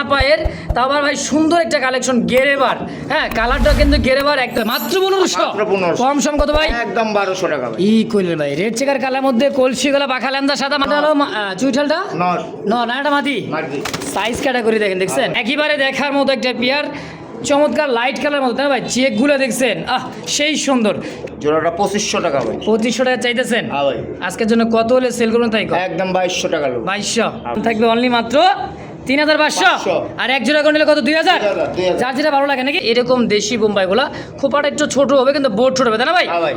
ডানা পায়ের তাও আবার ভাই সুন্দর একটা কালেকশন গেরেবার। হ্যাঁ কালারটা কিন্তু গেরেবার একটা মাত্র পনেরোশো। কম সম কত ভাই? একদম বারোশো টাকা ই কইলেন ভাই রেড চেকার কালার মধ্যে কলসি গলা পাখা ল্যান্দা সাদা মাথা হলো চুইঠালটা? ন না এটা মাটি? সাইজ ক্যাটাগরি দেখেন দেখছেন? একেবারে দেখার মতো একটা পেয়ার চমৎকার লাইট কালার মতো তাই ভাই? চেকগুলো দেখছেন আহ সেই সুন্দর। জোড়াটা পঁচিশশো টাকা ভাই। পঁচিশশো টাকা চাইতেছেন? হ্যাঁ আজকের জন্য কত হলে সেল করবেন তাই একদম বাইশশো টাকা বাইশশো। থাকবে অনলি মাত্র তিন হাজার পাঁচশো। আর এক জোড়া করে নিলে কত? দুই হাজার? 2000, 2000 যার যেটা ভালো লাগে নাকি? এরকম দেশি বোম্বাইগুলো। খোপাটা একটু ছোট হবে কিন্তু বোর্ড ছোট হবে তাই না ভাই? হ্যাঁ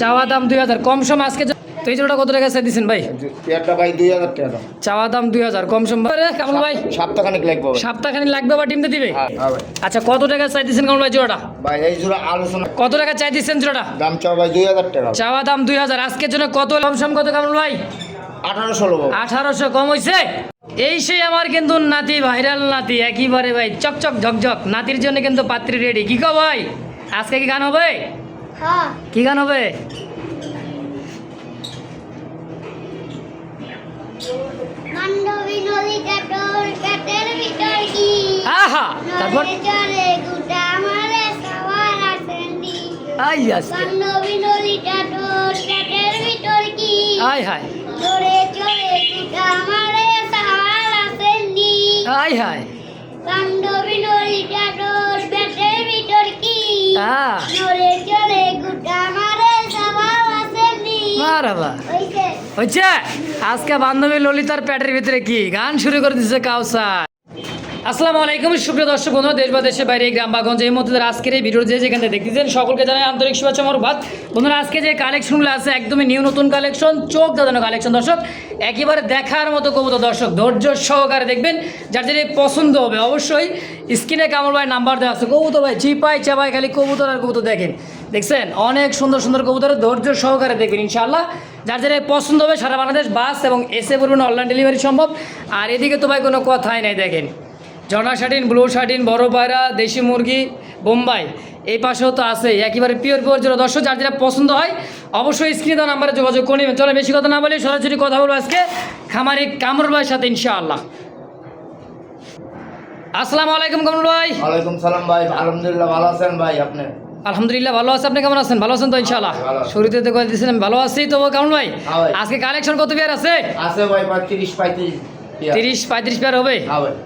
চাওয়া দাম দুই হাজার। কম সম আজকে তো এই জোড়াটা কত টাকা চাই দিচ্ছেন ভাই? পেয়ারটা ভাই দুই হাজার টাকা চাওয়া দাম দুই হাজার। কম সম আরে, কামল ভাই? সপ্তাহখানিক লাগবে ভাই। সপ্তাহখানি লাগবে বা টিমতে দিবে? হ্যাঁ হ্যাঁ আচ্ছা কত টাকা চাই দিচ্ছেন কামল ভাই জোড়াটা? ভাই এই জোড়া আলোচনা কত টাকা চাই দিচ্ছেন জোড়াটা? দাম চাও ভাই দুই হাজার টাকা। চাওয়া দাম দুই হাজার। আজকের জন্য কত কম সম কত কামল ভাই? আঠারোশো লোক। আঠারোশো কম হয়েছে এই সেই আমার কিন্তু নাতি ভাইরাল নাতি একইবারে ভাই চকচক ঝকঝক। নাতির জন্য কিন্তু পাত্রী রেডি কি কো ভাই? আজকে কি গান হবে? হ্যাঁ। কি গান হবে? আহা! তারপর? আই আজকে। হায়। মারে সবার আসেন্ডি হাই নদী কাটর কাটের ভিতর কি? গুটা মারে মারাবা হইছে। আজকে বান্ধবী ললিতার প্যাটের ভিতরে কি? গান শুরু করে দিচ্ছে কাউসার। আসসালামু আলাইকুম, সুপ্রিয় দর্শক বন্ধু দেশ বা দেশের বাইরে গ্রাম বা গঞ্জ এই মধ্যে আজকের এই ভিডিও যে যেখানে দেখতেছেন, সকলকে জানাই আন্তরিক শুভেচ্ছা মরবাদ। বন্ধুরা, আজকে যে কালেকশনগুলো আছে, একদমই নিউ নতুন কালেকশন চোখ দাদানো কালেকশন দর্শক, একেবারে দেখার মতো কবুতর, দর্শক, ধৈর্য সহকারে দেখবেন, যার যেটা পছন্দ হবে, অবশ্যই স্ক্রিনে কামল ভাই নাম্বার দেওয়া আছে। কবুতর ভাই চিপাই চাপাই, খালি কবুতর আর কবুতর দেখেন। দেখছেন? অনেক সুন্দর সুন্দর কবুতর, ধৈর্য সহকারে দেখবেন, ইনশাআল্লাহ। যার যেটা পছন্দ হবে, সারা বাংলাদেশ, বাস এবং এসে পড়বেন অনলাইন ডেলিভারি সম্ভব। আর এদিকে তো ভাই কোনো কথাই নাই, দেখেন। জনা শাটিন ব্লু শাটিন বড় পায়রা দেশি মুরগি বোম্বাই। এই পাশেও তো আছে একেবারে পিওর পিওর যেটা দর্শক যার যেটা পছন্দ হয় অবশ্যই স্ক্রিনে দেওয়া নাম্বারে যোগাযোগ করে নেবেন। চলো বেশি কথা না বলে সরাসরি কথা বলব আজকে খামারি কামরুল ভাইয়ের সাথে ইনশাআল্লাহ। আসসালামু আলাইকুম কামরুল ভাই। ওয়ালাইকুম সালাম ভাই আলহামদুলিল্লাহ ভালো আছেন ভাই আপনি? আলহামদুলিল্লাহ ভালো আছে। আপনি কেমন আছেন? ভালো আছেন তো ইনশাআল্লাহ? শুরুতে তো করে দিয়েছিলেন ভালো আছি। তো কামরুল ভাই হ্যাঁ আজকে কালেকশন কত পেয়ার আছে? আছে ভাই পঁয়ত্রিশ পঁয়ত্রিশ। পেয়ার। তিরিশ পঁয়ত্রিশ পেয়ার হবে?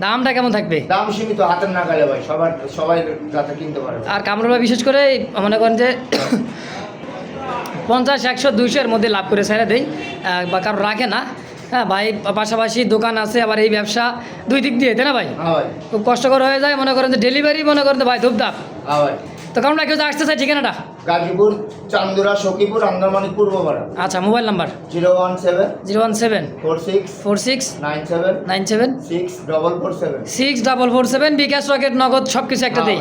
দামটা কেমন থাকবে? দাম সীমিত হাতের নাগালে ভাই। সবার সবাই যাতে কিনতে পারে। আর কামরুল ভাই বিশেষ করে মনে করেন যে পঞ্চাশ একশো দুইশোর মধ্যে লাভ করে ছেড়ে দেয় বা কারও রাখে না। হ্যাঁ ভাই পাশাপাশি দোকান আছে আবার এই ব্যবসা দুই দিক দিয়ে তাই না ভাই? হ্যাঁ খুব কষ্টকর হয়ে যায়। মনে করেন যে ডেলিভারি মনে করেন ভাই ধূপধাপ। হ্যাঁ ভাই। তো কারণ কেউ আসতে চাই ঠিকানাটা? গাজীপুর চান্দুরা সখীপুর পূর্বপাড়া আচ্ছা mobile number? Zero one seven zero one seven four six four six nine seven nine seven six double four seven. Six double four seven bKash Rocket Nagad সব কিছু একটা দিই।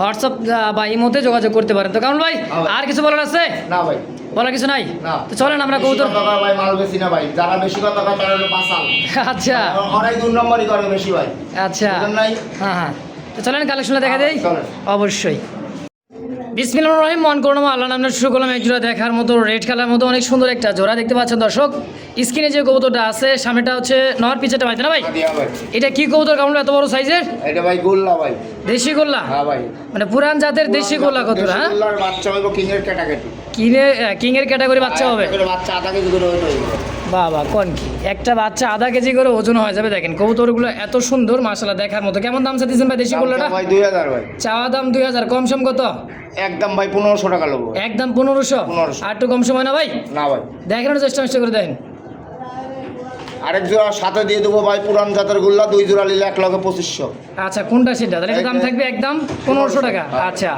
হোয়াটসঅ্যাপ বা ইমোতে যোগাযোগ করতে পারেন। তো কারণ ভাই আর কিছু বলার আছে? না ভাই। বলার কিছু নাই? না। তো চলেন আমরা কৌতুক ভাই মাল বেশি না ভাই। যারা বেশি কথা কয় তারা হলো পাসাল আচ্ছা। অনেক দুই নম্বরই করে বেশি ভাই। আচ্ছা। নাই? হ্যাঁ হ্যাঁ। তো চলেন কালেকশনটা দেখা দেই। হ্যাঁ, অবশ্যই। বিসমিল্লাহ রহিম মন করলাম আল্লাহ নামে শুরু করলাম। এক জোড়া দেখার মতো রেড কালার মতো অনেক সুন্দর একটা জোড়া দেখতে পাচ্ছেন দর্শক। স্ক্রিনে যে কবুতরটা আছে সামনেটা হচ্ছে নর পিছেটা ভাই না ভাই? এটা কি কবুতর? কেমন এত বড় সাইজের? এটা ভাই গোল্লা ভাই। দেশি গোল্লা? হ্যাঁ ভাই। মানে পুরান জাতের দেশি গোল্লা কত হ্যাঁ? বাচ্চা হইব কিংয়ের ক্যাটাগরি। কিং এর ক্যাটাগরি বাচ্চা হবে। বাচ্চা আধা কেজি করে বাবা কোন কি? একটা বাচ্চা আধা কেজি করে ওজন হয়ে যাবে দেখেন। কবুতরগুলো এত সুন্দর মাসালা দেখার মতো। কেমন দাম চাইছেন ভাই দেশি গোল্লাটা ভাই দুই হাজার ভাই। চাওয়া দাম দুই হাজার কম সম কত? একদম ভাই পনেরোশো টাকা লোক একদম পনেরোশো? 1500 আর একটু কম সময় না ভাই? না ভাই। দেখানোর চেষ্টা চেষ্টা করে দেন। আরেক জোড়া সাথে দিয়ে দেবো ভাই পুরান জাতের গোল্লা দুই জোড়া নিলে এক লগে পঁচিশশো। আচ্ছা কোনটা সেটা? তাহলে দাম থাকবে একদম পনেরোশো টাকা। আচ্ছা।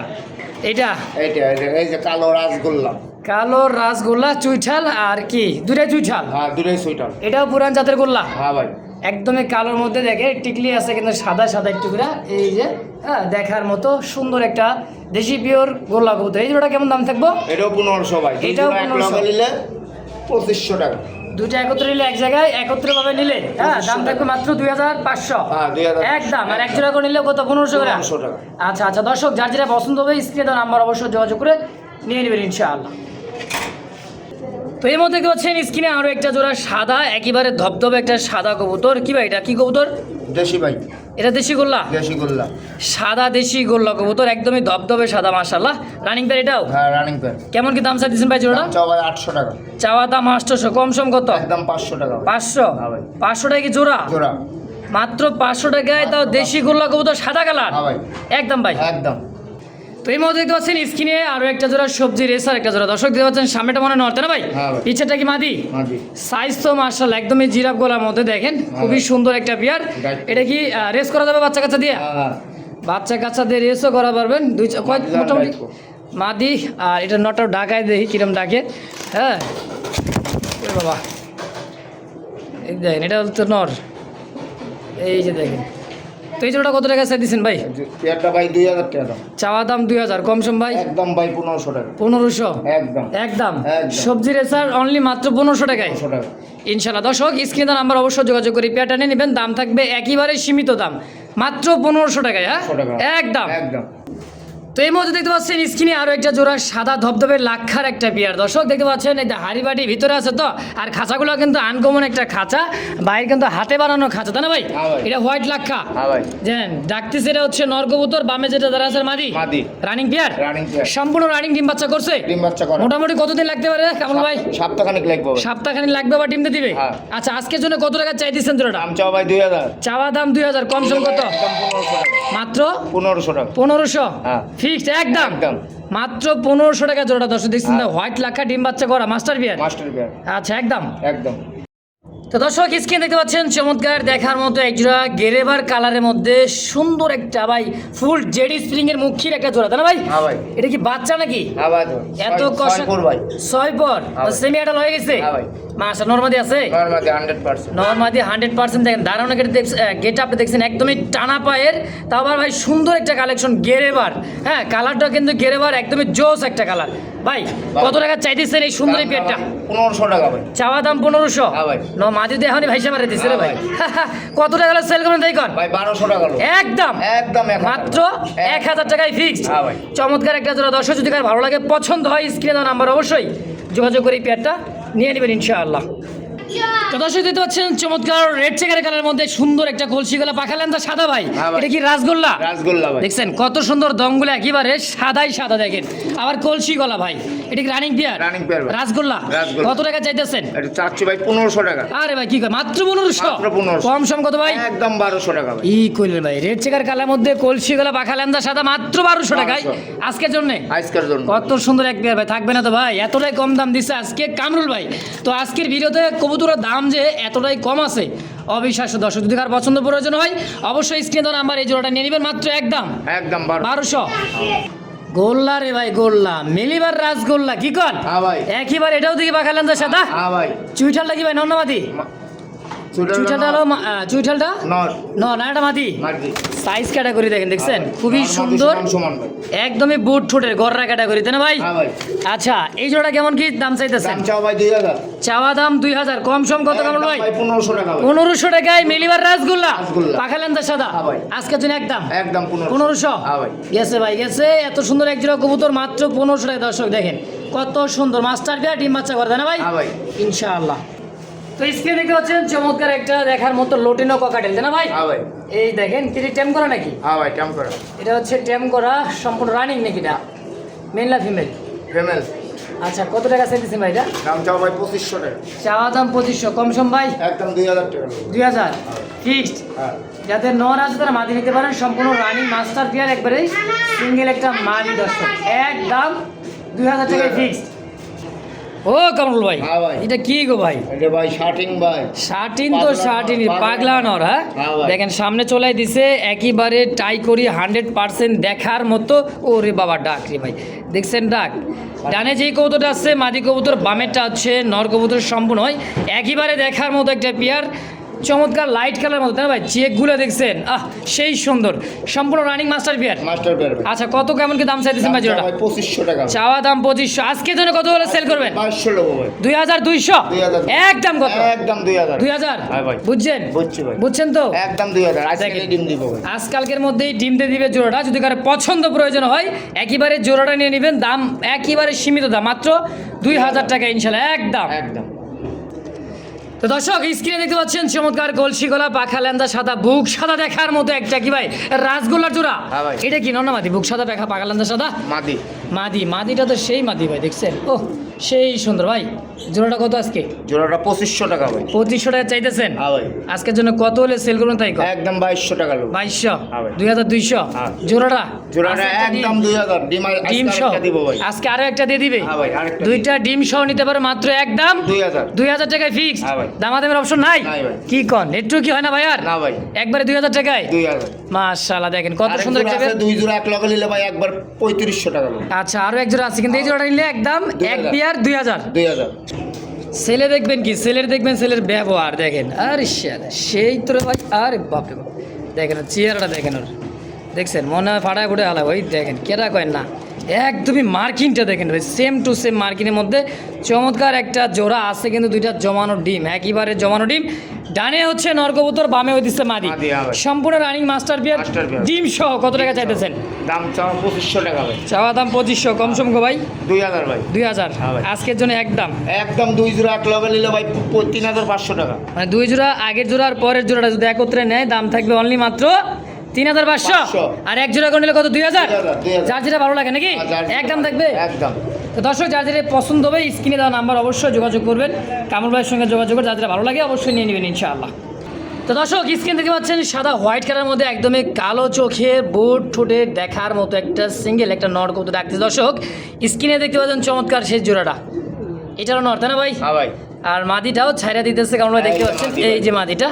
এটা এইটা এই যে কালো রাসগোল্লা। কালো রাসগোল্লা চুইঠাল আর কি? দুটাই চুইঠাল? হ্যাঁ দুটোই সুইটার এটাও পুরান জাতের গোল্লা? হ্যাঁ ভাই। একদমই কালোর মধ্যে দেখে টিকলি আছে কিন্তু সাদা সাদা একটু করে। এই যে হ্যাঁ দেখার মতো সুন্দর একটা দেশি পিওর গোল্লা কবুতর। এই জোড়াটা কেমন দাম থাকব? এটাও পনেরোশো ভাই। এটাও জোড়া এক 1500 লগে নিলে পঁচিশশো টাকা। দুটো একত্রে নিলে এক জায়গায় একত্রে ভাবে নিলে হ্যাঁ দাম থাকবে মাত্র দুই হাজার পাঁচশো। হ্যাঁ, 2000 একদম আর এক জোড়া করে নিলে কত? পনেরোশো করে 1500 টাকা। আচ্ছা আচ্ছা দর্শক যার যেটা পছন্দ হবে স্ক্রিনে দেওয়া নাম্বার অবশ্যই যোগাযোগ করে নিয়ে নেবেন ইনশাআল্লাহ। তো এর মধ্যে কি হচ্ছেন স্ক্রিনে আরও একটা জোড়া সাদা একেবারে ধবধবে একটা সাদা কবুতর। কি ভাই এটা কি কবুতর? দেশি ভাই। এটা দেশি গোল্লা? দেশি গোল্লা। সাদা দেশি গোল্লা কবুতর একদমই ধবধবে সাদা মাশাআল্লাহ। রানিং প্যার এটাও? হ্যাঁ রানিং প্যার কেমন কি দাম চাইছেন ভাই জোড়া চাওয়া ভাই আটশো টাকা। চাওয়া দাম আটশোশো কম সম কত? একদম পাঁচশো টাকা। ভাই। পাঁচশো? হ্যাঁ ভাই। পাঁচশো টাকা কি জোড়া? জোড়া। মাত্র পাঁচশো টাকায় তাও দেশি গোল্লা কবুতর সাদা কালার? হ্যাঁ ভাই। একদম ভাই। একদম। তো এই মধ্যে দেখতে পাচ্ছেন স্ক্রিনে আরও একটা জোড়া সবজি রেসার একটা জোড়া। দর্শক দেখতে পাচ্ছেন সামনেটা মনে হয় নর্তে না ভাই? হ্যাঁ ভাই। পিছেরটা কি মাদি? সাইজ তো মার্শাল একদমই জিরাফ গলার মধ্যে দেখেন খুবই সুন্দর একটা বিয়ার এটা কি রেস করা যাবে বাচ্চা কাচ্চা দিয়ে? হ্যাঁ হ্যাঁ। বাচ্চা কাচ্চা দিয়ে রেসও করা পারবেন। দুই চা- কয় মাদি আর মোটামুটি। মাদি আর এটা নটাও ডাকায় দেখি কিরম ডাকে। হ্যাঁ। বাবা। এই দেখেন এটা তো নর এই যে দেখেন। তো এই জোড়াটা কত টাকা চাই দিচ্ছেন ভাই? পেয়ারটা ভাই দুই হাজার টাকা দাম। চাওয়া দাম দুই হাজার কমসম ভাই? একদম ভাই পনেরোশো টাকা। পনেরোশো? একদম। একদম। সবজি রেসার অনলি মাত্র পনেরোশো টাকায়? ইনশাল্লাহ দর্শক স্ক্রিনে নাম্বার অবশ্যই যোগাযোগ করি পেয়ারটা নিয়ে নেবেন। দাম থাকবে একেবারে সীমিত দাম। মাত্র পনেরোশো টাকায় হ্যাঁ? একদম। একদম। তো এই মধ্যে দেখতে পাচ্ছেন স্ক্রিনে আরও একটা জোড়া সাদা ধবধবে লাক্ষার একটা বিয়ার দর্শক দেখতে পাচ্ছেন এই হাড়ি বাটি ভিতরে আছে তো আর খাঁচাগুলো কিন্তু আনকমন একটা খাঁচা। বাইরে কিন্তু হাতে বানানো খাঁচা তাই না ভাই? হ্যাঁ এটা হোয়াইট লাক্ষা। হ্যাঁ ভাই। জানেন ডাকতেছে এটা হচ্ছে নরকবুতর বামে যেটা দাঁড়া আছে মাদি। রানিং পেয়ার পেয়ার সম্পূর্ণ রানিং ডিম বাচ্চা করছে? ডিম বাচ্চা করা। মোটামুটি কতদিন লাগতে পারে কামল ভাই? সপ্তাহখানিক লাগবে ভাই। সপ্তাহখানি লাগবে বা ডিমতে দিবে? হ্যাঁ। আচ্ছা আজকের জন্য কত টাকা চাইতেছেন জোড়াটা? দাম চাও ভাই দুই হাজার। চাওয়া দাম দুই হাজার কম সম কত? মাত্র? পনেরোশো টাকা। পনেরোশো? হ্যাঁ। ফিক্সড একদম। একদম। মাত্র পনেরোশো টাকা জোড়াটা দর্শক দেখছেন না হোয়াইট লাখা ডিম বাচ্চা করা মাস্টার বিয়ার। Master pair. আচ্ছা একদম। একদম। তো দর্শক স্ক্রিন দেখতে পাচ্ছেন চমৎকার দেখার মতো একজোড়া গেরেবার কালারের মধ্যে সুন্দর একটা ভাই ফুল জেডি স্প্রিং এর মুখির একটা জোড়া তাই না ভাই? হ্যাঁ ভাই। এটা কি বাচ্চা নাকি? হ্যাঁ এত কষ্ট ছয় ভাই। ছয় পর? হ্যাঁ সেমি আটাল হয়ে গেছে? হ্যাঁ ভাই। মাসা নর্মাদি আছে? নর্মাদি হান্ড্রেড পার্সেন্ট দেখেন দারুণ গেট আপনি দেখছেন একদমই টানা পায়ের। আবার ভাই সুন্দর একটা কালেকশন গেরেবার। হ্যাঁ কালারটা কিন্তু গেরেবার একদমই জোস একটা কালার ভাই কত টাকা চাইতেছেন এই সুন্দর এই পেটটা? পনেরোশো টাকা ভাই। চাওয়া দাম পনেরোশো? হ্যাঁ ভাই। ন মাদি দিয়ে এখনই ভাইসা মারে দিচ্ছে রে হ্যাঁ ভাই। কত টাকা সেল করবেন তাই কর ভাই বারোশো টাকা। একদম? একদম মাত্র এক হাজার টাকায় ফিক্সড হ্যাঁ চমৎকার একটা জোড়া দর্শক যদি কার ভালো লাগে পছন্দ হয় স্ক্রিনে দেওয়া নাম্বার অবশ্যই যোগাযোগ করে এই পেয়ারটা নিয়ে নেবেন ইনশাআল্লাহ। দর্শক দেখতে পাচ্ছেন চমৎকার রেড চেকারের কালারের মধ্যে সুন্দর একটা কলসি গলা পাখা লেন্দা সাদা ভাই। হ্যাঁ এটা কি রাসগোল্লা? রাসগোল্লা ভাই। দেখছেন কত সুন্দর দমগুলো একেবারে সাদাই সাদা দেখেন। আবার কলসি গলা ভাই এটা কি রানিং ভাই। রাসগোল্লা? রাসগোল্লা। কত টাকা চাইতেছেন? এটা চাচ্ছি ভাই পনেরোশো টাকা। আরে ভাই কি কয় মাত্র পনেরোশো? মাত্র 1500 কম সম কত ভাই? একদম বারোশো টাকা ভাই। ই কইলেন ভাই রেড চেকার কালার মধ্যে কলসি গলা পাখা লেন্দা সাদা মাত্র বারোশো টাকায়। আজকের জন্য? আজকের জন্য। কত সুন্দর এক পেয়ার ভাই থাকবে না তো ভাই এতটাই কম দাম দিচ্ছে আজকে কামরুল ভাই। তো আজকের ভিডিওতে কবুতরের দাম যে এতটাই কম আছে? অবিশ্বাস্য দর্শক যদি কার পছন্দ প্রয়োজন হয় অবশ্যই স্ক্রিনে দেওয়া নাম্বার এই জোড়াটা নিয়ে নেবেন মাত্র একদম। একদম বারো বারোশো। গোল্লা রে ভাই গোল্লা। মিলিবার রাজগোল্লা কি কন হ্যাঁ একইবার এটাও দিকে পাখালেন তো সাদা হ্যাঁ ভাই। চুইঠালটা কি ভাই নন্নামাদি চুইঠালটা চুইঠালটা নর। ন না এটা মাদি মার্কি সাইজ ক্যাটাগরি দেখেন দেখছেন? হ্যাঁ খুবই সুন্দর ভাই। একদমই বুট ঠোঁটের গররা ক্যাটাগরি তাই না ভাই? হ্যাঁ আচ্ছা এই জোড়া কেমন কি দাম চাইতেছেন? ভাই চাওয়া দাম দুই হাজার কম সম কত কেমন একদম ভাই? ভাই পনেরোশো টাকা ভাই। পনেরোশো টাকায় মিলিবার রাসগোল্লা। পাখালেন্দা সাদা। হ্যাঁ ভাই। আজকের জন্য একদম। একদম পনেরোশো। হ্যাঁ ভাই। গেছে ভাই গেছে। এত সুন্দর এক জোড়া কবুতর মাত্র পনেরোশো টাকা দর্শক দেখেন। কত সুন্দর মাস্টার বিয়া ডিম বাচ্চা করে তাই না ভাই? হ্যাঁ ভাই। ইনশাআল্লাহ। তো স্ক্রিনে দেখতে পাচ্ছেন চমৎকার একটা দেখার মতো লোটিনো ককাটেল না ভাই? হ্যাঁ ভাই। এই দেখেন কি টেম করা নাকি? হ্যাঁ ভাই টাম করা। এটা হচ্ছে টেম করা সম্পূর্ণ রানিং নাকি এটা? মেনলা ফিমেল ফেমেল আচ্ছা কত টাকা চাইতেছেন ভাই এটা? দাম চাও ভাই পঁচিশশো টাকা। চাওয়া দাম পঁচিশশো কম সম ভাই? একদম দুই হাজার টাকা। দুই হাজার? ফিক্সড যাদের নর আছে তারা মাদি নিতে পারেন সম্পূর্ণ রানিং মাস্টার পেয়ার একবারে সিঙ্গেল একটা মাদি দর্শক। এক দাম দুই হাজার টাকায় ফিক্সড ও কামরুল ভাই হ্যাঁ এটা কি গো ভাই? এটা ভাই শার্টিং ভাই। শার্টিন তো শার্টিং পাগলা। নর হ্যাঁ? হ্যাঁ দেখেন সামনে চলাই দিছে একইবারে টাই করি হান্ড্রেড পার্সেন্ট দেখার মতো। ওরে বাবা ডাক রে ভাই। দেখছেন ডাক? ডানে যেই কবুতরটা আছে মাদি কবুতর বামেরটা হচ্ছে নর কবুতর সম্পূর্ণ হয়। একইবারে দেখার মতো একটা পেয়ার। চমৎকার লাইট কালার মতো তাই না ভাই? চেকগুলো দেখছেন আহ সেই সুন্দর। সম্পূর্ণ running master pair master pair আচ্ছা কত কেমন কি দাম চাইতেছেন ভাই জোড়াটা? ভাই পঁচিশশো টাকা। চাওয়া দাম পঁচিশশো। আজকে জন্য কত হলে সেল করবেন? বাইশশো লোক ভাই। দুই হাজার দুইশো? 2000 একদম কত? একদম দুই হাজার। দুই হাজার? হ্যাঁ ভাই। বুঝছেন? বুঝছি ভাই। বুঝছেন তো? একদম দুই হাজার। আজকে ডিম দিব ভাই। আজকালকের মধ্যেই ডিম দিয়ে দিবে জোড়াটা। যদি কারও পছন্দ প্রয়োজন হয় একেবারে জোড়াটা নিয়ে নেবেন। দাম একেবারে সীমিত দাম। মাত্র দুই হাজার টাকা ইনশাল্লাহ। একদম। একদম। তো দর্শক স্ক্রিনে দেখতে পাচ্ছেন চমৎকার কলসি গলা পাখা ল্যান্দা সাদা বুক সাদা দেখার মতো একটা কি ভাই রাসগোল্লার জোড়া? হ্যাঁ এটা কি? নন্না মাদি বুক সাদা পাখা পাখা ল্যান্দা সাদা? মাদি। মাদি মাদিটা তো সেই মাদি ভাই দেখছেন? ও সেই সুন্দর ভাই জোড়াটা কত আজকে? জোড়াটা পঁচিশশো টাকা ভাই। পঁচিশশো টাকা চাইতেছেন? হ্যাঁ ভাই। আজকের জন্য কত হলে সেল করুন তাই একদম বাইশশো টাকা লোক। বাইশশো? হ্যাঁ দুই হাজার দুইশো? হ্যাঁ। জোড়াটা? জোড়াটা একদম দুই হাজার। ডিম ডিম সহ? দিব ভাই। আজকে আরও একটা দিয়ে দিবে? দুইটা ডিম সহ নিতে পারে মাত্র একদম দুই হাজার। দুই হাজার টাকায় ফিক্স। দামাদামের অপশন নাই? কি কন? একটু কি হয় না ভাই আর? না ভাই। একবারে দুই হাজার টাকায়? দুই হাজার। মাশাআল্লাহ দেখেন কত সুন্দর একটা দুই জোড়া এক লগে নিলে ভাই একবার পঁয়ত্রিশশো টাকা আচ্ছা আরও এক জোড়া আছে কিন্তু এই জোড়াটা নিলে একদম এক হাজার। দুই হাজার। দুই হাজার। ছেলে দেখবেন কি? ছেলের দেখবেন ছেলের ব্যবহার দেখেন। আর সেই তো ভাই আর বাপরে বাপ। দেখেন চেয়ারটা চেহারাটা দেখেন ওর। দেখছেন? মনে হয় ফাটা ফুটে আলা ওই দেখেন। কেটা কয়েন না? একদমই মার্কিনটা দেখেন ভাই সেম টু সেম মার্কিনের মধ্যে। চমৎকার একটা জোড়া আছে কিন্তু দুইটা জমানো ডিম একইবারে জমানো ডিম। ডানে হচ্ছে নরকবুতর বামে হইতেছে মাদি। হ্যাঁ সম্পূর্ণ রানিং মাস্টার বিয়ার ডিম সহ কত টাকা চাইতেছেন? দাম চাওয়া পঁচিশশো টাকা ভাই। চাওয়া দাম পঁচিশশো কম সম ভাই। দুই হাজার ভাই। দুই হাজার। হ্যাঁ আজকের জন্য একদম একদম দুই জোড়া এক লগে নিলে ভাই তিন হাজার পাঁচশো টাকা। মানে দুই জোড়া আগের জোড়া আর পরের জোড়াটা যদি একত্রে নেয় দাম থাকবে অনলি মাত্র তিন হাজার পাঁচশো। আর এক জোড়া করে নিলে কত? দুই হাজার। যার যেটা ভালো লাগে নাকি? একদম থাকবে? একদম। তো দর্শক যার যেটা পছন্দ হবে স্ক্রিনে দেওয়া নাম্বার অবশ্যই যোগাযোগ করবেন। কামল ভাইয়ের সঙ্গে যোগাযোগ করে যার যেটা ভালো লাগে অবশ্যই নিয়ে নেবেন ইনশাআল্লাহ। তো দর্শক স্ক্রিন দেখতে পাচ্ছেন সাদা হোয়াইট কালারের মধ্যে একদমই কালো চোখে বুট ঠোঁটে দেখার মতো একটা সিঙ্গেল একটা নর কবুতর ডাকতে দর্শক স্ক্রিনে দেখতে পাচ্ছেন চমৎকার শেষ জোড়াটা। এটারও নর তাই না ভাই? হ্যাঁ ভাই। আর মাদিটাও ছাইরা দিতেছে কারণ ভাই দেখতে পাচ্ছেন? এই যে মাদিটা।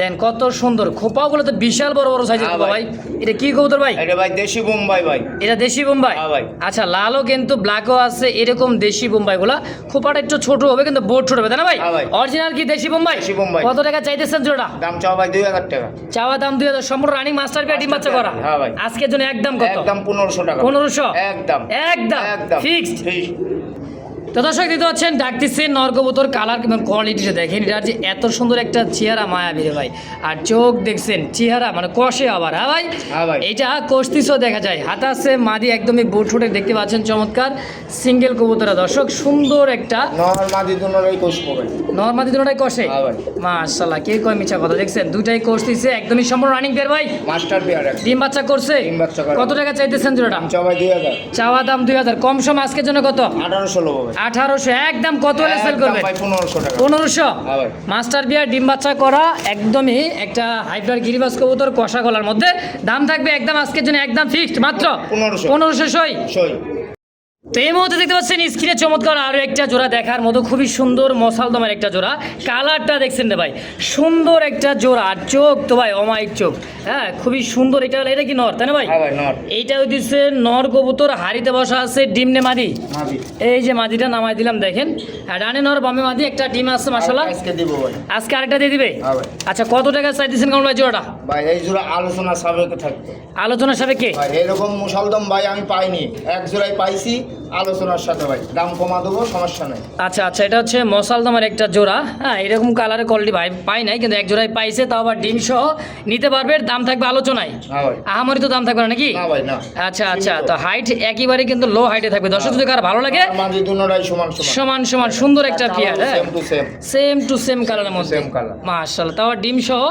দেন কত সুন্দর। খোপাগুলো তো বিশাল বড় বড় সাইজের হ্যাঁ খোপা ভাই। এটা কি কবুতর ভাই? এটা ভাই দেশি বোম্বাই ভাই। এটা দেশি বোম্বাই? হ্যাঁ ভাই। আচ্ছা লালও কিন্তু ব্ল্যাকও আছে এরকম দেশি বোম্বাই গুলা খোপাটা একটু ছোট হবে কিন্তু বোর্ড ছোট হবে তাই না ভাই? হ্যাঁ। অরিজিনাল কি দেশি বোম্বাই? দেশি বোম্বাই। কত টাকা চাইতেছেন জোড়া? দাম চাওয়া ভাই দুই হাজার টাকা। চাওয়া দাম দুই হাজার সম্পূর্ণ রানিং মাস্টার পেয়ে ডিম বাচ্চা করা। হ্যাঁ ভাই। আজকের জন্য একদম কত? একদম পনেরোশো টাকা। পনেরোশো? একদম। একদম। একদম। Fixed Fixed। তো দর্শক দেখতে পাচ্ছেন ডাকতেছে নরকবুতর কালার এবং কোয়ালিটিটা দেখেন। এটার যে এত সুন্দর একটা চেহারা মায়াবী রে ভাই। আর চোখ দেখছেন চেহারা মানে কষে আবার। হ্যাঁ ভাই? হ্যাঁ এটা কস্তিসও দেখা যায়। হাতে আছে মাদি একদমই বুট ফুটে দেখতে পাচ্ছেন চমৎকার। সিঙ্গেল কবুতরা দর্শক সুন্দর একটা নর মাদি দুনোর এই কোষ নর্মাদি দুটাই কষে? হ্যাঁ মাশাল্লাহ কে কয় মিছা কথা দেখছেন? দুটাই কষতিছে একদমই সম্পূর্ণ রানিং পেয়ার ভাই। মাস্টার পেয়ার ডিম বাচ্চা করছে? ডিম বাচ্চা কত টাকা চাইতেছেন জোড়াটা চাওয়া দাম দুই হাজার। কম সম আজকের জন্য কত? আঠারোশো লোক ভাই। আঠারোশো একদম কত হলে সেল করবে? পনেরোশো হ্যাঁ। মাস্টার বিয়ার ডিম বাচ্চা করা একদমই একটা হাইফার গিরিবাস কবুতর কষা গলার মধ্যে। দাম থাকবে একদম আজকের জন্য একদম ফিক্সড মাত্র পনেরোশো। পনেরোশো সই। সই। তো এই মুহূর্তে দেখতে পাচ্ছেন স্ক্রিনে চমৎকার আরও একটা জোড়া দেখার মতো খুবই সুন্দর মশালদমের একটা জোড়া। কালারটা দেখছেন রে ভাই সুন্দর একটা জোড়া চোখ তো ভাই অমায়িক চোখ। হ্যাঁ খুবই সুন্দর এটা এটা কি নর তাই না ভাই? হ্যাঁ এইটা হইতেছে নর কবুতর হাড়িতে বসা আছে ডিম নে মাদি। এই যে মাদিটা নামাই দিলাম দেখেন। আর ডানে নর বামে মাদি একটা ডিম আছে মাসাল্লাহ আজকে আজকে আরেকটা দিয়ে দিবে? হ্যাঁ আচ্ছা কত টাকা চাইতেছেন কেমন ভাই জোড়াটা? ভাই এই জোড়া আলোচনা সাবেকে থাকতো। আলোচনার সাপেক্ষে? ভাই এরকম ভাই আমি পাইনি। এক জোড়াই পাইছি আলোচনার সাথে ভাই দাম কমা দেবো সমস্যা নাই। আচ্ছা আচ্ছা এটা হচ্ছে মশালদামের একটা জোড়া। হ্যাঁ এরকম কালারের কোয়ালিটি ভাই পাই নাই কিন্তু এক জোড়ায় পাইছে তাও আবার ডিম সহ নিতে পারবে দাম থাকবে আলোচনায়। আহামরি তো দাম থাকবে না নাকি? না ভাই না। আচ্ছা আচ্ছা তো হাইট একেবারে কিন্তু লো হাইটে থাকবে। দর্শক যদি কার ভালো লাগে সমান সমান। সুন্দর একটা পেয়ার হ্যাঁ। সেম টু সেম কালারের মধ্যে। মাশাল্লাহ তাও আবার ডিম সহ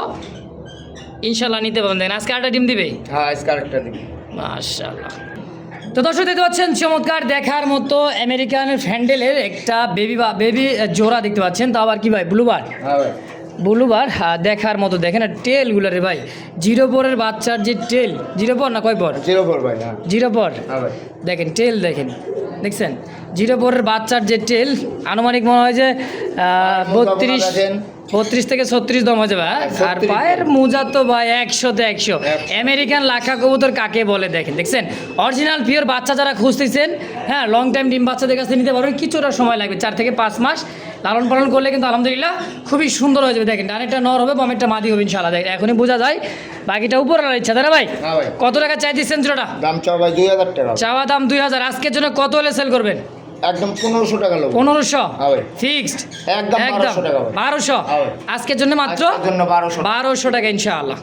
ইনশাল্লাহ নিতে পারবেন। দেখেন আজকে আরেকটা ডিম দিবে? হ্যাঁ আজকে আরেকটা দিবি। মাশাআল্লাহ। তো দর্শক দেখতে পাচ্ছেন চমৎকার দেখার মতো আমেরিকান ফ্যান্ডেলের একটা বেবি বা বেবি জোড়া দেখতে পাচ্ছেন। তো আবার কি ভাই? ব্লুবার হ্যাঁ ব্লুবার হ্যাঁ, দেখার মতো দেখেন। আর টেলগুলো রে ভাই। জিরো পরের বাচ্চার যে টেল জিরো পর না কয় পর জিরো ফোর ভাই হ্যাঁ। জিরো পর হ্যাঁ দেখেন টেল দেখেন। দেখছেন? জিরো পরের বাচ্চার যে টেল আনুমানিক মনে হয় যে বত্রিশ। বত্রিশ থেকে ছত্রিশ দম হয়ে যাবে হ্যাঁ? আর পায়ের মোজা তো ভাই একশোতে একশো। একশো। আমেরিকান লাখা কবুতর কাকে বলে দেখেন দেখছেন? অরিজিনাল পিওর বাচ্চা যারা খুঁজতেছেন হ্যাঁ লং টাইম ডিম বাচ্চাদের কাছে নিতে পারবেন কিছুটা সময় লাগবে চার থেকে পাঁচ মাস। লালন পালন করলে কিন্তু আলহামদুলিল্লাহ খুবই সুন্দর হয়ে যাবে দেখেন। ডানেরটা নর হবে বামেরটা মাদি হবে ইনশাআল্লাহ। দেখেন এখনই বোঝা যায় বাকিটা উপরে ইচ্ছা তাই না ভাই? হ্যাঁ কত টাকা চাই দিচ্ছেন জোড়াটা? দাম চাও ভাই দুই হাজার টাকা। চাওয়া দাম দুই হাজার আজকের জন্য কত হলে সেল করবেন? একদম পনেরোশো টাকা লোক পনেরোশো? ফিক্সড? একদম একদম। 1200 টাকা ভাই। বারোশো? আজকের জন্য মাত্র? বারোশো বারোশো টাকা ইনশাআল্লাহ।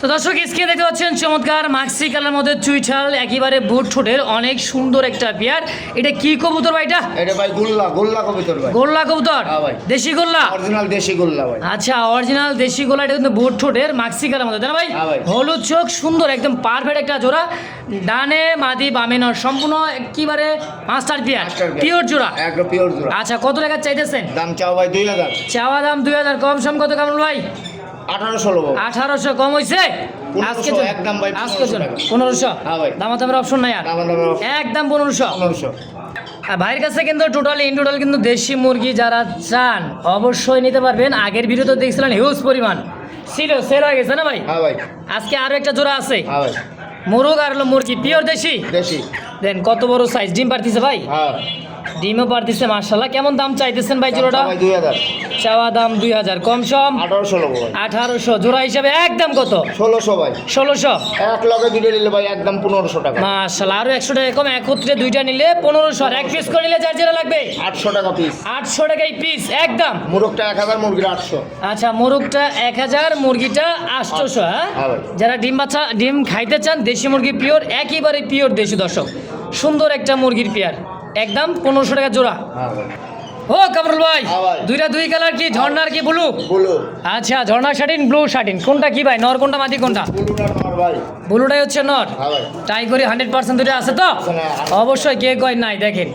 তো দর্শক স্ক্রিনে দেখতে পাচ্ছেন চমৎকার মাক্সি কালার মধ্যে চুইঠাল একেবারে বুট ঠোঁটের অনেক সুন্দর একটা পেয়ার এটা কি কবুতর ভাই এটা? এটা ভাই গোল্লা গোল্লা কবিতর ভাই। গোল্লা কবুতর? হ্যাঁ ভাই। দেশি গোল্লা? অরিজিনাল দেশি গোল্লা ভাই। আচ্ছা অরিজিনাল দেশি গোল্লা এটা কিন্তু বুট ঠোঁটের মাক্সি কালার মধ্যে তাই না ভাই? হ্যাঁ ভাই। হলুদ চোখ সুন্দর একদম পারফেক্ট একটা জোড়া। ডানে মাদি বামে নর সম্পূর্ণ একেবারে মাস্টার পেয়ার পিওর জোড়া। একদম পিওর জোড়া। আচ্ছা কত টাকা চাইতেছেন? দাম চাও ভাই দুই হাজার। চাওয়া দাম দুই হাজার কম সম কত কেমন ভাই? আঠারোশো লোক। আঠারোশো কম হয়েছে আজকে পনেরোশো, একদম ভাই, আজকে পনেরোশো হ্যাঁ ভাই। অপশন নাই আর। দাম দাম একদম পনেরোশো। পনেরোশো ভাইয়ের কাছে কিন্তু টোটাল ইন টোটাল কিন্তু দেশি মুরগি যারা চান অবশ্যই নিতে পারবেন। আগের ভিডিও তো দেখছিলেন হিউজ পরিমাণ। ছিল সেল হয়ে গেছে না ভাই? হ্যাঁ ভাই। আজকে আরও একটা জোড়া আছে। হ্যাঁ ভাই। মোরগ আর হলো মুরগি পিওর দেশি? দেশি। দেন কত বড় সাইজ ডিম পারতিছে ভাই? হ্যাঁ। ডিমও পারতেছে মার্শাল্লাহ কেমন দাম চাইতেছেন ভাই জোড়াটা? চাওয়া দাম দুই হাজার কম সম? আঠারোশো জোড়া হিসাবে একদম কত? ষোলোশো ভাই। ষোলোশো? এক লগে দুটো নিলে ভাই একদম পনেরোশো টাকা। মাশাল্লাহ আরও একশো টাকা কম একত্রে দুইটা নিলে পনেরোশো। এক পিস করে নিলে যার যেটা লাগবে? আটশো টাকা পিস আটশো টাকাই পিস একদম। মুরগটা এক হাজার মুরগির আটশো। আচ্ছা মোরগটা এক হাজার মুরগিটা আটশোশো হ্যাঁ? হ্যাঁ যারা ডিম বাচ্চা ডিম খাইতে চান দেশি মুরগি পিওর একেবারে পিওর দেশি দর্শক। সুন্দর একটা মুরগির পেয়ার। একদম পনেরোশো টাকা জোড়া। হ্যাঁ ও কামরুল ভাই হ্যাঁ দুইটা দুই কালার কি ঝর্ণার কি ব্লু বুলু আচ্ছা ঝর্ণা শার্টিন ব্লু শার্টিন কোনটা কি ভাই নর কোনটা মাটি কোনটা? ভাই। ব্লুটাই হচ্ছে নর। হ্যাঁ ট্রাই করি হান্ড্রেড পার্সেন্ট দুটো আছে তো? অবশ্যই কে কয় নাই দেখেন।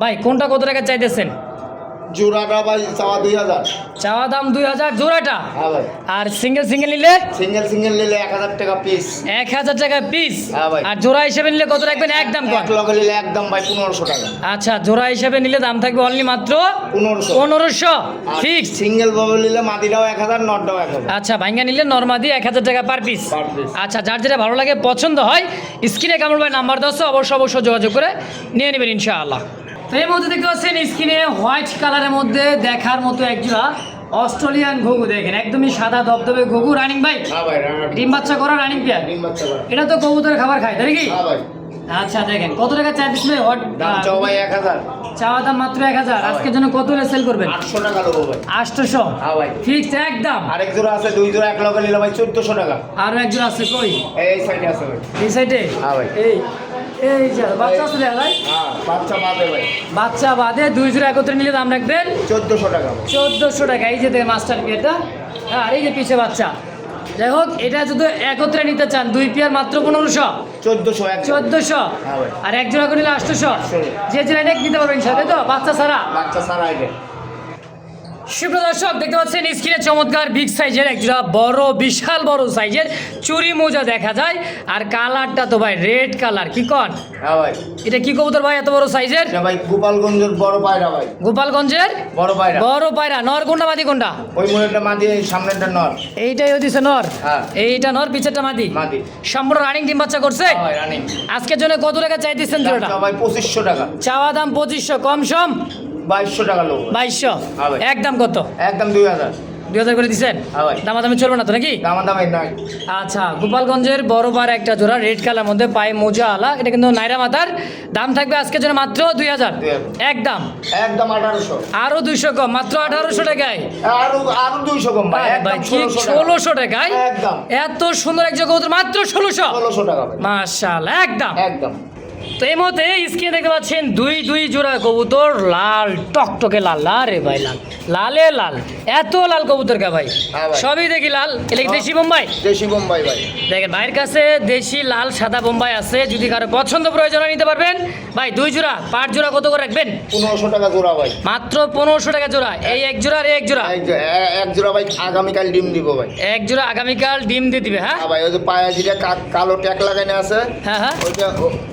ভাই কোনটা কত টাকা চাইতেছেন? জোড়াটা ভাই চাওয়া দুই হাজার। চাওয়া দাম দুই হাজার জোড়াটা? হ্যাঁ ভাই। আর সিঙ্গেল সিঙ্গেল নিলে? সিঙ্গেল সিঙ্গেল নিলে এক হাজার টাকা পিস এক হাজার টাকা পিস হ্যাঁ ভাই। আর জোড়া হিসেবে নিলে কত রাখবেন? একদম এক লগে নিলে একদম ভাই পনেরোশো টাকা। আচ্ছা জোড়া হিসেবে নিলে দাম থাকবে অনলি মাত্র পনেরোশো। পনেরোশো। ফিক্স সিঙ্গেল ভাবে নিলে মাটিটাও এক হাজার নটটাও এক হাজার। আচ্ছা ভাঙ্গা নিলে নর্মাদি এক হাজার টাকা পার পিস আচ্ছা যার যেটা ভালো লাগে পছন্দ হয় স্ক্রিনে কামড় ভাই নাম্বার দশ অবশ্যই অবশ্যই যোগাযোগ করে নিয়ে নেবেন ইনশাআল্লাহ। তো এর মধ্যে দেখতে পাচ্ছেন স্ক্রিনে হোয়াইট কালারের মধ্যে দেখার মতো একজোড়া অস্ট্রেলিয়ান ঘুঘু। দেখেন একদমই সাদা ধবধবে ঘুঘু। রানিং ভাই হ্যাঁ ভাই ডিম বাচ্চা করা রানিং পেয়ার ডিম বাচ্চা করা। এটা তো কবুতরের খাবার খায় তাই কি হ্যাঁ ভাই। আচ্ছা দেখেন কত টাকা চাই দিচ্ছিল হট দাম চাও ভাই এক হাজার। চাওয়া দাম মাত্র এক হাজার। হ্যাঁ আজকের জন্য কত হলে সেল করবেন? আটশো টাকা লোবো ভাই। আটশোশো? হ্যাঁ ভাই। ফিক্সড একদম? আরেক জোড়া আছে দুই জোড়া এক লগে নিলে ভাই চোদ্দশো টাকা। আরও একজন আছে কই? এই সাইডে আছে ভাই। এই সাইডে হ্যাঁ ভাই। এই এই যে বাচ্চা আছে দেখা হ্যাঁ বাচ্চা বাদে ভাই। বাচ্চা বাদে দুই জোড়া একত্রে নিলে দাম রাখবেন? চোদ্দশো টাকা। চোদ্দোশো টাকা এই যে দেখেন মাস্টার পিয়ারটা হ্যাঁ আর এই যে পিছে বাচ্চা। যাই হোক এটা যদি একত্রে নিতে চান দুই পিয়ার মাত্র পনেরোশো। চোদ্দশো চোদ্দোশো। হ্যাঁ আর এক জোড়া করে নিলে আটশোশো। আটশো। যে জোড়া এটা নিতে পারবেন সাথে তো বাচ্চা ছাড়া। বাচ্চা সারা আইডে সুপ্রিয় দর্শক দেখতে পাচ্ছেন স্ক্রিনে চমৎকার বিগ সাইজের একটা বড় বিশাল বড় সাইজের চুরি মোজা দেখা যায়। আর কালারটা তো ভাই রেড কালার কি কন? হ্যাঁ ভাই। এটা কি কবুতর ভাই এত বড় সাইজের ভাই গোপালগঞ্জের বড় পায়রা ভাই। গোপালগঞ্জের? বড় পায়রা। বড় পায়রা নর কোনটা মাদি কোনটা? ওই মনেরটা মাদি সামনেরটা নর। এইটাই হচ্ছে নর? হ্যাঁ। এইটা নর পিছেরটা মাদি? মাদি। সম্পূর্ণ রানিং ডিম বাচ্চা করছে? হ্যাঁ রানিং আজকের জন্য কত টাকা চাইতেছেন জোড়াটা? ভাই পঁচিশশো টাকা। চাওয়া দাম পঁচিশশো কম সম? বাইশশো টাকা লোক বাইশশো? একদম কত? একদম দুই হাজার। দুই হাজার করে দিচ্ছেন দামা দামে চলবে না তো নাকি? দামা দামে নয় আচ্ছা গোপালগঞ্জের বড় বার একটা জোড়া রেড কালার মধ্যে পায়ে মোজা আলা। এটা কিন্তু নাইরা মাতার দাম থাকবে আজকের জন্য মাত্র দুই হাজার। একদম একদম আঠারোশো। আরও দুইশো কম মাত্র আঠারোশো টাকায়। আরও আরও দুইশো কম ভাই ভাই, একদম ভাই কি ষোলোশো টাকায়? একদম। এত সুন্দর এক জায়গা মাত্র ষোলোশো। ষোলোশো টাকা মাশাল একদম। একদম। তো এই মুহূর্তে স্ক্রিনে দেখতে পাচ্ছেন দুই দুই জোড়া কবুতর লাল টকটকে লাল লাল রে ভাই লাল। লালে লাল। এত লাল কবুতর কা ভাই? হ্যাঁ সবই দেখি লাল। এটা দেশি বোম্বাই? দেশি বোম্বাই ভাই। দেখেন ভাইয়ের কাছে দেশি লাল সাদা বোম্বাই আছে। যদি কারও পছন্দ প্রয়োজন হয় নিতে পারবেন। ভাই দুই জোড়া পাঁচ জোড়া কত করে রাখবেন? পনেরোশো টাকা জোড়া ভাই। মাত্র পনেরোশো টাকা জোড়া। এই এক জোড়া আর এক জোড়া? এক জোড়া ভাই আগামীকাল ডিম দিব ভাই। এক জোড়া আগামীকাল ডিম দিয়ে দিবে হ্যাঁ? হ্যাঁ ভাই ওই যে পায়ে যেটা কালো ট্যাক লাগানো আছে হ্যাঁ হ্যাঁ। ওইটা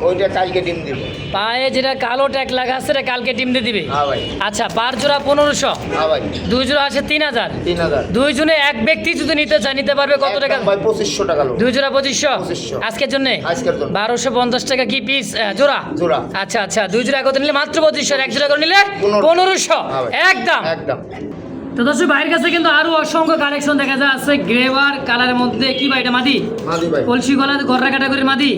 ওইটা কাল কালকে ডিম দিব। পায়ে যেটা কালো ট্যাগ লাগা আছে সেটা কালকে ডিম দিয়ে দিবে? হ্যাঁ ভাই। আচ্ছা পার জোড়া পনেরোশো। হ্যাঁ ভাই। দুই জোড়া আছে তিন হাজার। তিন হাজার। দুইজনে এক ব্যক্তি যদি নিতে চায় নিতে পারবে কত টাকা? ভাই পঁচিশশো টাকা লোক। দুই জোড়া পঁচিশশো? 2500 আজকের জন্য? আজকের জন্য। বারোশো পঞ্চাশ টাকা কি পিস জোড়া? জোড়া। আচ্ছা আচ্ছা দুই জোড়া কত নিলে মাত্র পঁচিশশো এক জোড়া করে নিলে পনেরো- পনেরোশো। হ্যাঁ। একদম। একদম। তো দর্শক ভাইয়ের কাছে কিন্তু আরও অসংখ্য কালেকশন দেখা যায়। আছে গ্রেভার কালারের মধ্যে কি ভাই এটা মাদি? কলসি গলা গররা ক্যাটাগরি মাদি?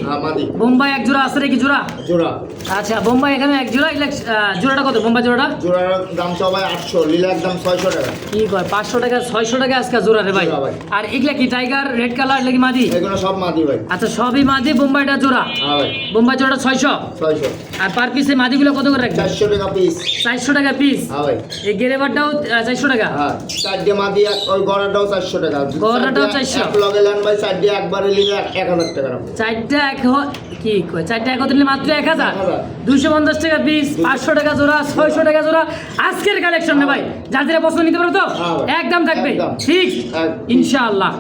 বোম্বাই এক জোড়া আছে নাকি জোড়া? জোড়া। আচ্ছা বোম্বাই এখানে এক জোড়া জোড়াটা কত? বোম্বাই জোড়াটা? জোড়ার দাম সবাই আটশো লিলা একদম ছয়শো টাকা। কি কয় পাঁচশো টাকা ছয়শো টাকা আজকে জোড়া রে ভাই। আর এগুলা কি টাইগার রেড কালার নাকি মাদি? এগুলো সব মাদি ভাই। আচ্ছা সবই মাদি বোম্বাইটা জোড়া? হ্যাঁ বোম্বাই জোড়াটা ছয়শো? ছয়শো। আর পার পিসে মাদিগুলো কত করে রাখবেন? চারশো টাকা পিস চারশো টাকা পিস হ্যাঁ এই গেরেবারটাও চারশো টাকা? হ্যাঁ চারটে মাদি এক- ওই গড়াটাও চারশো টাকা। গড়াটাও চারটে 400 এক লগে নেন ভাই চারটে একবারে নিলে এক এক হাজার টাকা রাখব। চারটা এক হ- কি কয়? চারটা এক দিলে মাত্র এক হাজার? দুশো পঞ্চাশ টাকা পিস পাঁচশো টাকা জোড়া ছয়শো টাকা জোড়া। আজকের কালেকশন না ভাই যাদের পছন্দ নিতে পারো তো? হ্যাঁ একদম থাকবে। ঠিক। ইনশাআল্লাহ।